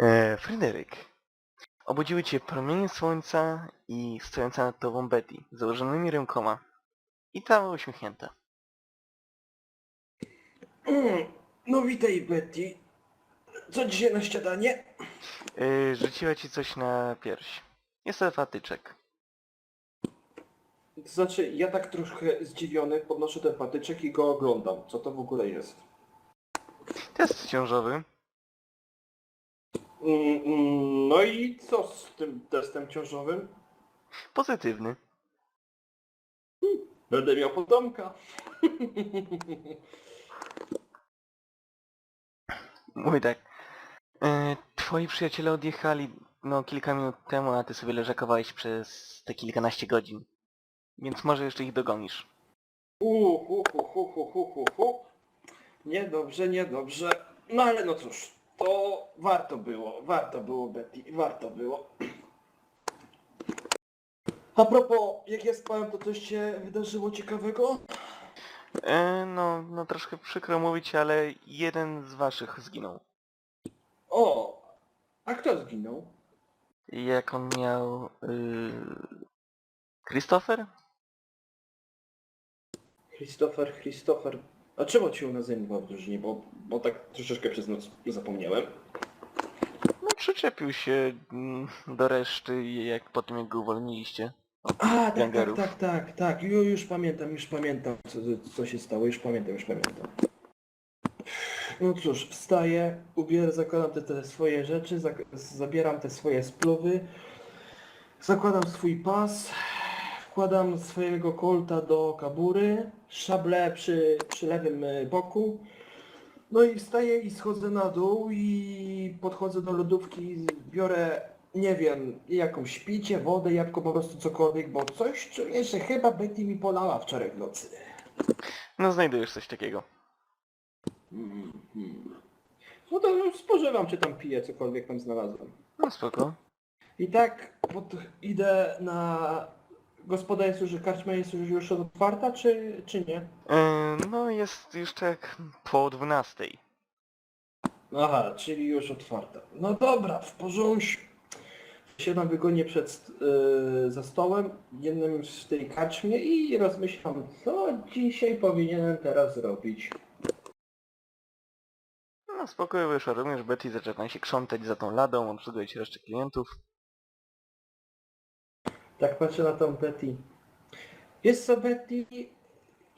E, Fryderyk. Obudziły cię promienie słońca i stojąca nad tobą Betty, z założonymi rękoma. I cała uśmiechnięta. Mm, No witaj Betty. Co dzisiaj na śniadanie? E, rzuciła ci coś na pierś. Jest to patyczek. To znaczy, ja tak troszkę zdziwiony podnoszę ten patyczek i go oglądam. Co to w ogóle jest? Test ciążowy. Mm, No i co z tym testem ciążowym? Pozytywny. Będę miał potomka. Mój tak. E, twoi przyjaciele odjechali no kilka minut temu, a ty sobie leżakowałeś przez te kilkanaście godzin. Więc może jeszcze ich dogonisz. U, hu, hu, hu, hu, hu, hu, hu. Niedobrze, niedobrze. No ale no cóż, to warto było, warto było Betty, warto było. A propos, jak ja spałem, to coś się wydarzyło ciekawego? E, no, no troszkę przykro mówić, ale jeden z waszych zginął. O, a kto zginął? Jak on miał... Yy... Christopher? Christopher, Christopher. A czemu cię nazywał w drużynie? Bo, bo tak troszeczkę przez noc zapomniałem. No przyczepił się mm, do reszty, jak po tym jak go uwolniliście. A, tak, tak, Gangerów. tak, tak, tak. Ju, już pamiętam, już pamiętam, co, co się stało, już pamiętam, już pamiętam. No cóż, wstaję, ubieram, zakładam te, te swoje rzeczy, zak zabieram te swoje spluwy, zakładam swój pas, wkładam swojego kolta do kabury, szable przy, przy lewym e, boku, no i wstaję i schodzę na dół i podchodzę do lodówki, biorę, nie wiem, jakąś picie, wodę, jabłko, po prostu cokolwiek, bo coś czuję, że chyba Betty mi polała wczoraj w nocy. No znajdujesz coś takiego. No to spożywam, czy tam piję, cokolwiek tam znalazłem. No spoko. I tak pod, idę na... Gospoda jest już, karczma jest już, już otwarta, czy, czy nie? E, no jest już tak po 12. Aha, czyli już otwarta. No dobra, w porządku. Siadam wygodnie przed, yy, za stołem, jednym z tej karczmie i rozmyślam, co dzisiaj powinienem teraz zrobić. No spokojnie wyszło, rozumiesz, Betty zaczyna się krzątać za tą ladą, obsługuje resztę klientów. Tak patrzę na tą Betty. Jest co Betty?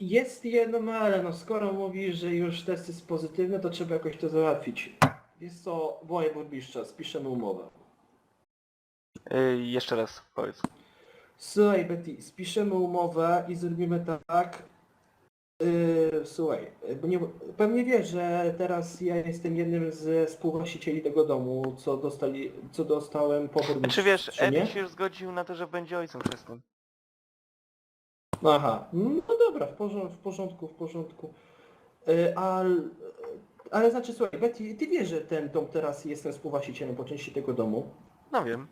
Jest jedno, ale no skoro mówisz, że już test jest pozytywny, to trzeba jakoś to załatwić. Jest co, wołaj burmistrza, spiszemy umowę. E, jeszcze raz powiedz. Słuchaj Betty, spiszemy umowę i zrobimy tak. Yy, słuchaj, bo nie, pewnie wiesz, że teraz ja jestem jednym ze współwłaścicieli tego domu, co dostali, co dostałem po Czy burmistrzu, wiesz, czy? Eddie się już zgodził na to, że będzie ojcem przez tym. Aha, no dobra, w porządku, w porządku, w porządku. Yy, al, ale znaczy słuchaj, Betty, ty wiesz, że ten dom teraz jestem współwłaścicielem po części tego domu. No wiem.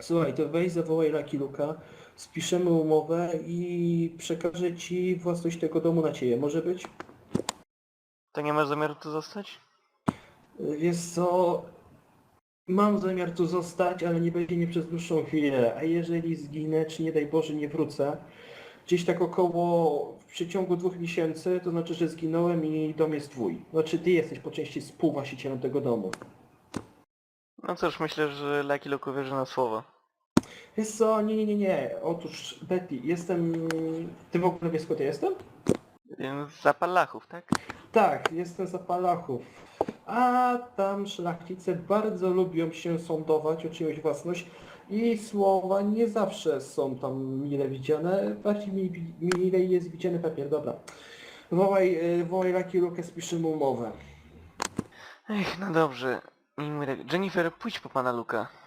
Słuchaj, to weź zawołaj Lucky Luka, spiszemy umowę i przekażę ci własność tego domu na ciebie, może być? To nie masz zamiaru tu zostać? Wiesz co, mam zamiar tu zostać, ale nie będzie nie przez dłuższą chwilę, a jeżeli zginę, czy nie daj Boże nie wrócę, gdzieś tak około w przeciągu dwóch miesięcy, to znaczy, że zginąłem i dom jest twój. Znaczy ty jesteś po części współwłaścicielem tego domu. No cóż, myślę, że Lucky Luke uwierzy na słowo. Wiesz co, nie, nie, nie, nie, otóż Betty, jestem... Ty w ogóle wiesz skąd ja jestem? Z Zapalachów, tak? Tak, jestem z Apalachów. A tam szlachcice bardzo lubią się sądować o czyjąś własność i słowa nie zawsze są tam mile widziane. Bardziej mi, mile jest widziany papier, dobra. Wołaj, y, wołaj Lucky Luke, spiszemy umowę. Ech, no dobrze. Tak, Jennifer, pójdź po pana Luka.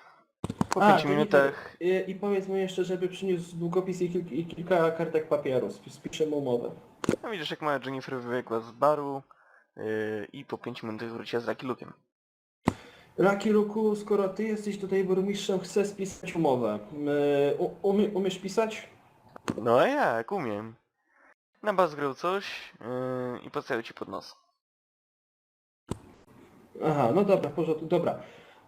Po A, pięciu Jennifer, minutach. y, I powiedz mu jeszcze, żeby przyniósł długopis i, i kilka kartek papieru. Sp- Spiszemy umowę. No widzisz, jak mała Jennifer wybiegła z baru yy, i po pięciu minutach wróciła z Lucky. Lucky Luku, skoro ty jesteś tutaj burmistrzem, chcę spisać umowę. Y, u, umie, umiesz pisać? No a jak, umiem. Na bas grał coś yy, i podstawił ci pod nos. Aha, no dobra, w porządku, dobra.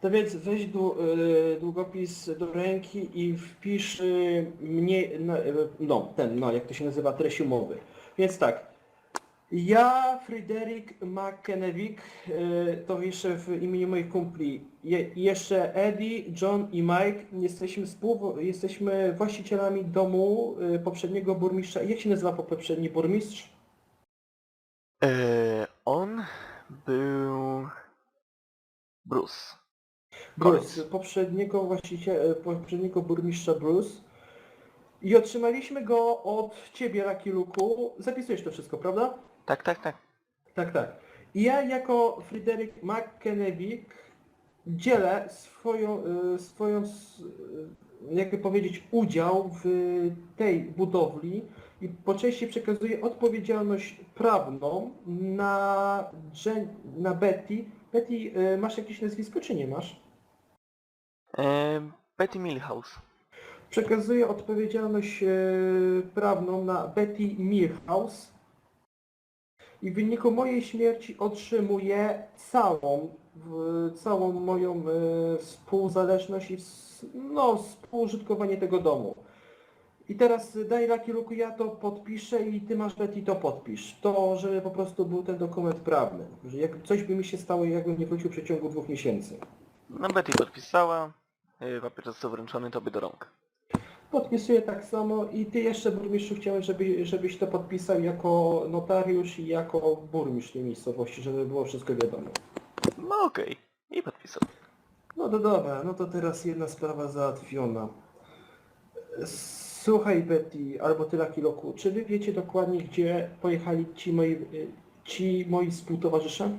To więc weź dłu, y, długopis do ręki i wpisz y, mnie, no, y, no ten, no jak to się nazywa, treść umowy. Więc tak, ja, Fryderyk McKennewick, y, to jeszcze w imieniu moich kumpli, je, jeszcze Eddie, John i Mike, jesteśmy, współ, jesteśmy właścicielami domu poprzedniego burmistrza. Jak się nazywa poprzedni burmistrz? E, on był... Bruce. Bruce, poprzedniego właściciela, poprzedniego burmistrza Bruce. I otrzymaliśmy go od ciebie, Lucky Luku. Zapisujesz to wszystko, prawda? Tak, tak, tak. Tak, tak. I ja jako Fryderyk McKennewick dzielę swoją, y, swoją y, jakby powiedzieć, udział w tej budowli i po części przekazuję odpowiedzialność prawną na, Jen, na Betty. Betty, masz jakieś nazwisko czy nie masz? E, Betty Milhouse. Przekazuję odpowiedzialność e, prawną na Betty Milhouse i w wyniku mojej śmierci otrzymuję całą, w, całą moją e, współzależność i s- no, współużytkowanie tego domu. I teraz daj Lucky Luku, ja to podpiszę i ty masz Betty to podpisz. To, że po prostu był ten dokument prawny. Że jak coś by mi się stało, jakbym nie wrócił w przeciągu dwóch miesięcy. No Betty podpisała. E, papier został wręczony tobie do rąk. Podpisuję tak samo i ty jeszcze burmistrzu chciałem, żeby, żebyś to podpisał jako notariusz i jako burmistrz tej miejscowości, żeby było wszystko wiadomo. No okej. I podpisał. No to dobra, no to teraz jedna sprawa załatwiona. Słuchaj Betty, albo ty Lucky Loku, czy wy wiecie dokładnie gdzie pojechali ci moi, y, ci moi współtowarzysze?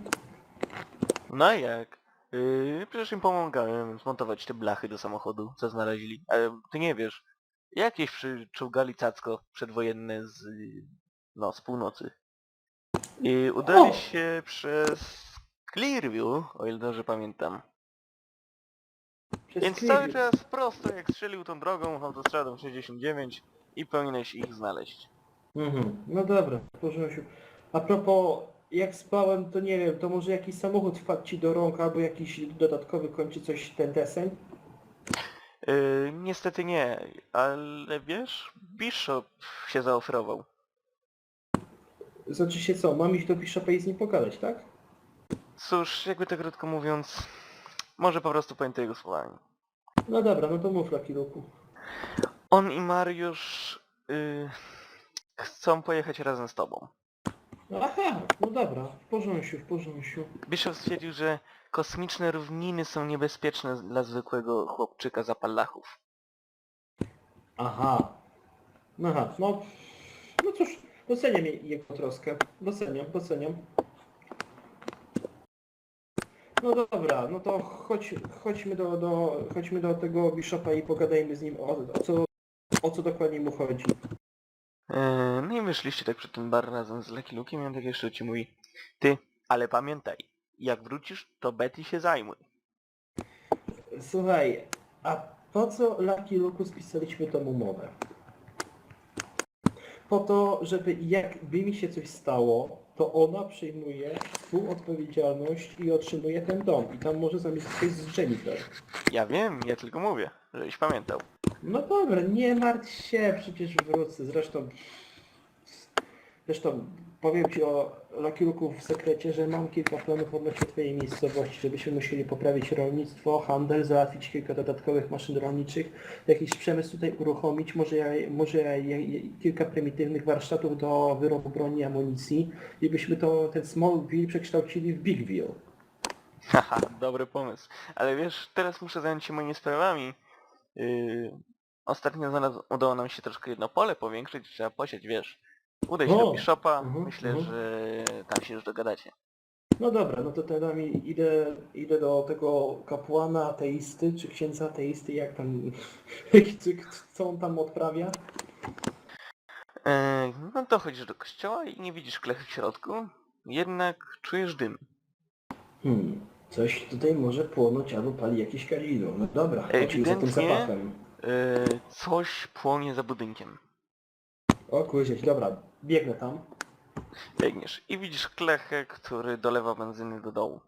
No jak? Yy, przecież im pomagałem zmontować te blachy do samochodu, co znaleźli. Ale ty nie wiesz. Jakieś przyczułgali cacko przedwojenne z... yy, no, z północy. I udali O! się przez Clearview, o ile dobrze pamiętam. Przez Więc Clearview. cały czas prosto jak strzelił tą drogą autostradą 69 i powinieneś ich znaleźć. Mhm. No dobra, w porządku. A propos, jak spałem, to nie wiem, to może jakiś samochód wpadł ci do rąk, albo jakiś dodatkowy kończy coś ten deseń? Yy, niestety nie, ale wiesz, Bishop się zaoferował. Znaczy się co, mam iść do Bishopa i z nim pogadać, tak? Cóż, jakby to krótko mówiąc, może po prostu to jego słowami. No dobra, no to mów Lucky Luku. On i Mariusz yy, chcą pojechać razem z tobą. Aha, no dobra, w porządku, w porządku. Bishop stwierdził, że kosmiczne równiny są niebezpieczne dla zwykłego chłopczyka z Apalachów. Aha. No Aha, no... No cóż, doceniam je- jego troskę. Doceniam, doceniam. No dobra, no to chodź, chodźmy do, do, chodźmy do tego Bishopa i pogadajmy z nim o, o co, o co dokładnie mu chodzi. Yy, no i wyszliście tak przy ten bar razem z Lucky Luke'iem i on tak jeszcze ci mówi Ty, ale pamiętaj, jak wrócisz, to Betty się zajmuj. Słuchaj, a po co Lucky Luku spisaliśmy tą umowę? Po to, żeby jakby mi się coś stało, to ona przyjmuje współodpowiedzialność i otrzymuje ten dom. I tam może zamieszkać coś z Jennifer. Ja wiem, ja tylko mówię, żebyś pamiętał. No dobra, nie martw się, przecież wrócę. Zresztą... Zresztą powiem Ci o Luku w sekrecie, że mam kilka planów odnośnie Twojej miejscowości, żebyśmy musieli poprawić rolnictwo, handel, załatwić kilka dodatkowych maszyn rolniczych, jakiś przemysł tutaj uruchomić, może, może kilka prymitywnych warsztatów do wyrobu broni i amunicji i byśmy to, ten Smallville przekształcili w Bigville. Haha, dobry pomysł. Ale wiesz, teraz muszę zająć się moimi sprawami. Yy, ostatnio znalazł, udało nam się troszkę jedno pole powiększyć, trzeba posiać, wiesz. Udaj się O! do Bishopa, Mhm, myślę, mhm. że tam się już dogadacie. No dobra, no to teraz idę, idę do tego kapłana ateisty, czy księdza ateisty, jak tam, czy, co on tam odprawia? Yy, no dochodzisz do kościoła i nie widzisz klechy w środku, jednak czujesz dym. Hmm, coś tutaj może płonąć albo pali jakieś kadzidło. No dobra, chodźmy za tym Ewidentnie. zapachem. Yy, coś płonie za budynkiem. O kurczę, dobra, biegnę tam. Biegniesz i widzisz klechę, który dolewa benzyny do dołu.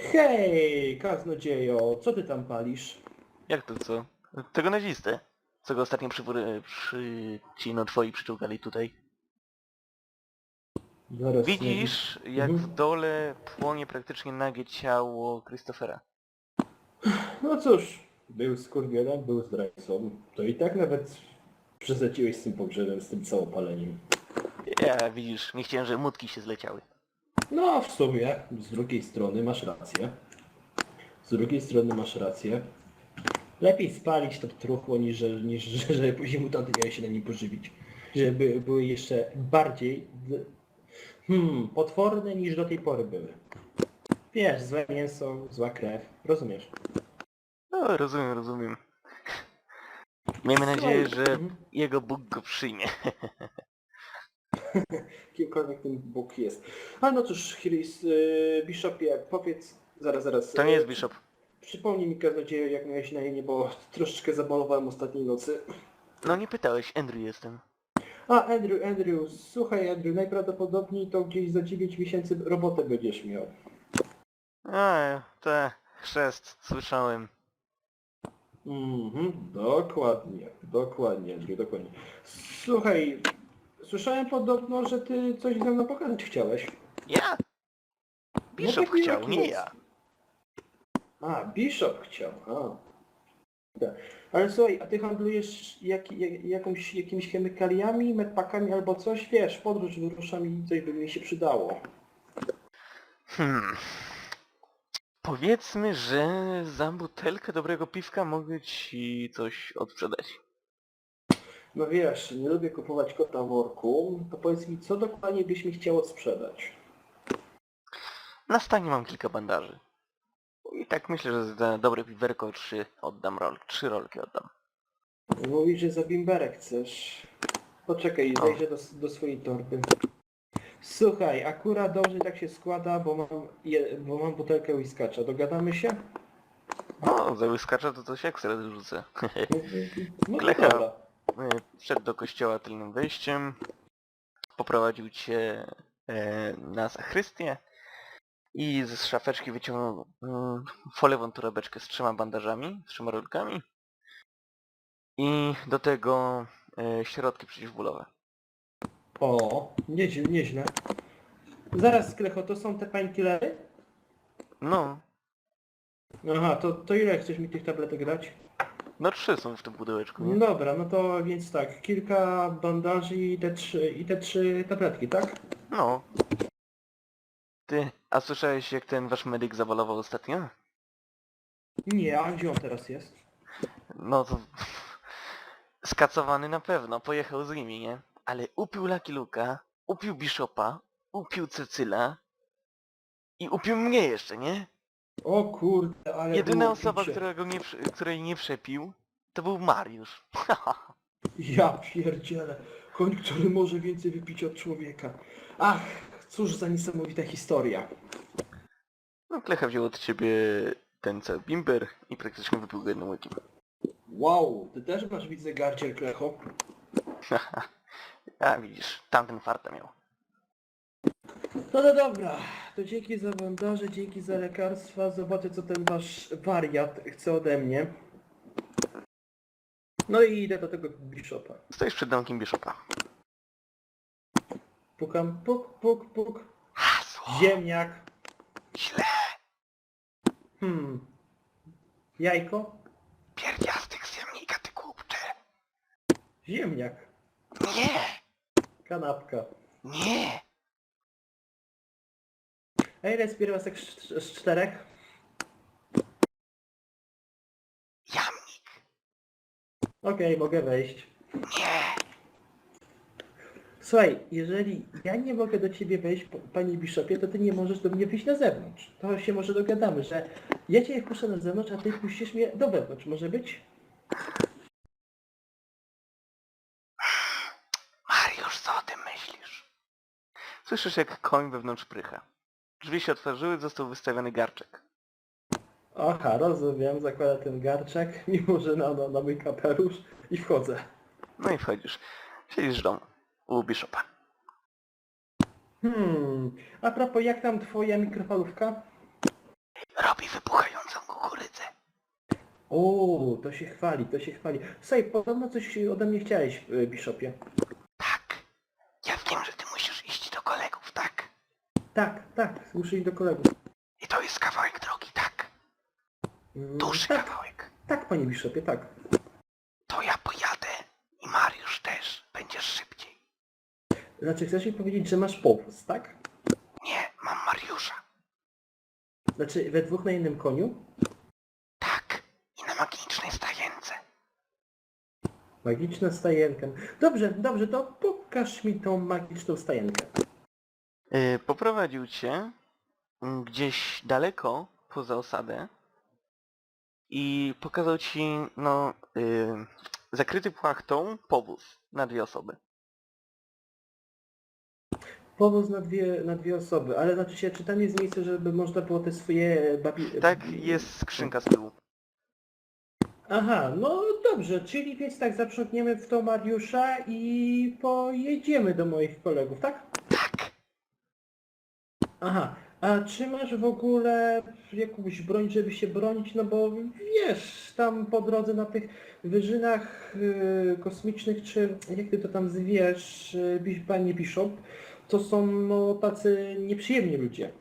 Hej, kaznodziejo, co ty tam palisz? Jak to co? Tego nazistę, co go ostatnio przywóry, przy... ci no twoi przyczółkali tutaj. Zaraz Widzisz, jak Mhm. w dole płonie praktycznie nagie ciało Christophera. No cóż, był skurwionem, był zdrajcą. To i tak nawet przesadziłeś z tym pogrzebem, z tym całopaleniem. Ja, widzisz, nie chciałem, że mutki się zleciały. No, w sumie, z drugiej strony masz rację. Z drugiej strony masz rację. Lepiej spalić to truchło, niż, że- niż że- żeby później mutanty miały się na nim pożywić. Żeby były jeszcze bardziej hmm, potworne niż do tej pory były. Wiesz, złe mięso, zła krew. Rozumiesz? No, rozumiem, rozumiem. Miejmy nadzieję, że Mhm. jego Bóg go przyjmie. Kimkolwiek ten Bóg jest. A no cóż, Chris, yy, Bishopie, powiedz... Zaraz, zaraz. To nie jest Bishop. Przypomnij mi kaznodzieju, jak miałeś na imię, bo troszeczkę zabalowałem ostatniej nocy. No nie pytałeś, Andrew jestem. A, Andrew, Andrew, słuchaj Andrew, najprawdopodobniej to gdzieś za 9 miesięcy robotę będziesz miał. A, te, chrzest, słyszałem. Mhm, dokładnie, dokładnie Andrew, dokładnie. Słuchaj, słyszałem podobno, że ty coś ze mną pokazać chciałeś. Ja? Bishop chciał, nie jest. ja. A, Bishop chciał, a. Tak. Ale słuchaj, a ty handlujesz jak, jak, jakąś, jakimiś chemikaliami, medpakami albo coś? Wiesz, podróż wyruszam i coś by mi się przydało. Hmm. Powiedzmy, że za butelkę dobrego piwka mogę ci coś odsprzedać. No wiesz, nie lubię kupować kota w worku, to powiedz mi, co dokładnie byś mi chciało sprzedać? Na stanie mam kilka bandaży. Tak myślę, że za dobre piwerko trzy oddam rol, trzy rolki oddam. Mówisz, że za bimberek chcesz. Poczekaj, O. zajrzę do, do swojej torby. Słuchaj, akurat dobrze tak się składa, bo mam, je, bo mam butelkę whiskacza. Dogadamy się? No, za łyskacza to coś ekstra rzucę. No to Klecha. dobra. E, Wszedł do kościoła tylnym wejściem, poprowadził cię e, na zachrystię i z szafeczki wyciągnął mm, foliową torebeczkę z trzema bandażami, z trzema rolkami i do tego e, środki przeciwbólowe. O, nieźle, nieźle. Zaraz, Klecho, to są te painkillery? No, Aha, to, to ile chcesz mi tych tabletek dać? no trzy są w tym pudełeczku, nie? Dobra, no to więc tak, kilka bandaży i te trzy, i te trzy tabletki, tak? No. Ty, a słyszałeś jak ten wasz medyk zawalował ostatnio? Nie, a gdzie on teraz jest? No to... Skacowany na pewno, pojechał z nimi, nie? Ale upił Lucky Luka, upił Bishopa, upił Cecyla i upił mnie jeszcze, nie? O kurde, ale Jedyna było osoba, picie. którego nie, prze- której nie przepił, to był Mariusz. Ja pierdzielę. Koń, który może więcej wypić od człowieka. Ach, cóż za niesamowita historia. no Klecha wziął od ciebie ten cały bimber i praktycznie wypił go jednym łykiem. Wow, ty też masz widzę gardziel, Klecho. A widzisz, tamten farta miał. No to dobra, to dzięki za bandaże, dzięki za lekarstwa. Zobaczę co ten wasz wariat chce ode mnie. No i idę do tego bishopa. Stoisz przed domkiem Bishopa. Pukam, puk, puk, puk. Hasło! Ziemniak. Źle! Hmm. Jajko? Pierdziastek z jamnika, ty głupcze! Ziemniak. Nie! Kanapka. Nie! A ile jest pierwiastek z, z czterech? Jamnik! Okej, mogę wejść. Nie! Słuchaj, jeżeli ja nie mogę do ciebie wejść, panie biszopie, to ty nie możesz do mnie wyjść na zewnątrz. To się może dogadamy, że ja cię wpuszczę na zewnątrz, a ty puścisz mnie do wewnątrz. Może być? Mariusz, co o tym myślisz? Słyszysz jak koń wewnątrz prycha. Drzwi się otworzyły, został wystawiony garczek. Aha, rozumiem, zakładam ten garczek, mimo że na, na, na mój kapelusz i wchodzę. No i wchodzisz. Siedzisz w domu. U Bishopa. Hmm, a propos, jak tam twoja mikrofalówka? robi wybuchającą kukurydzę. O, to się chwali, to się chwali. Słuchaj, podobno coś ode mnie chciałeś, e, Bishopie. Tak. Ja wiem, że ty musisz iść do kolegów, tak? Tak, tak, muszę iść do kolegów. I to jest kawałek drogi, tak? Mm, Duży tak, kawałek. tak, panie Bishopie, tak. To ja pojadę i Mariusz też. Będziesz szybciej. Znaczy, chcesz mi powiedzieć, że masz powóz, tak? Nie, mam Mariusza. Znaczy, we dwóch na jednym koniu? Tak. I na magicznej stajence. Magiczna stajenka. Dobrze, dobrze, to pokaż mi tą magiczną stajenkę. Yy, poprowadził cię mm, gdzieś daleko poza osadę i pokazał ci, no, yy, zakryty płachtą powóz na dwie osoby. Powóz na dwie, na dwie osoby, ale znaczy się, czy tam jest miejsce, żeby można było te swoje babi... Tak, jest skrzynka z tyłu. Aha, no dobrze, czyli więc tak zaprzątniemy w to Mariusza i pojedziemy do moich kolegów, tak? Tak. Aha, a czy masz w ogóle jakąś broń, żeby się bronić? No bo wiesz, tam po drodze na tych wyżynach yy, kosmicznych, czy jak ty to tam zwiesz, yy, panie Bishop, to są no tacy nieprzyjemni ludzie.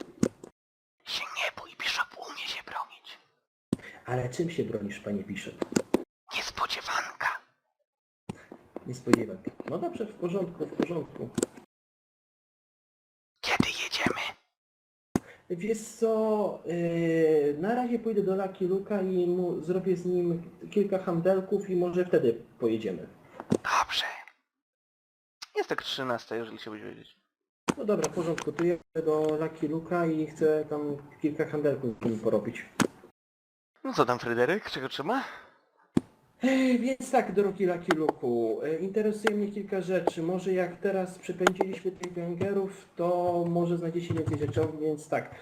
Się nie bój, Bishop umie się bronić. Ale czym się bronisz, panie Bishop? Niespodziewanka. Niespodziewanka. No dobrze, w porządku, w porządku. Kiedy jedziemy? Wiesz co, yy, na razie pójdę do Lucky Luka i mu zrobię z nim kilka handelków i może wtedy pojedziemy. Dobrze. Jest tak 13, jeżeli chciałbyś wiedzieć. No dobra, w porządku, to jedę do Lucky Luka i chcę tam kilka handelków z nim porobić. No co tam, Fryderyk? Czego trzeba? Ej, więc tak, drogi Lucky Luku, e, interesuje mnie kilka rzeczy. Może jak teraz przepędziliśmy tych gangerów, to może znajdziecie więcej rzeczy, więc tak.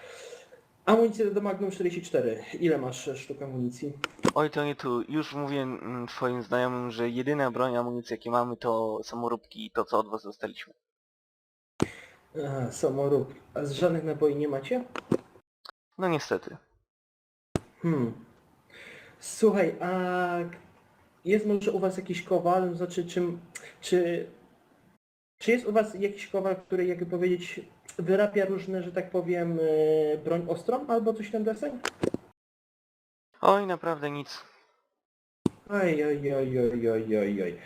Amunicja do Magnum 44. Ile masz e, sztuk amunicji? Oj, to nie tu. Już mówię mm, twoim znajomym, że jedyna broń, amunicja jakie mamy to samoróbki i to co od was dostaliśmy. Aha, samorób. A z żadnych naboi nie macie? No niestety. Hmm. Słuchaj, a jest może u was jakiś kowal? No Znaczy, czym, czy, czy jest u was jakiś kowal, który jakby powiedzieć wyrabia różne, że tak powiem, e, broń ostrą albo coś tam deseń? Oj, naprawdę nic. Oj, oj, oj, oj, oj, oj, oj.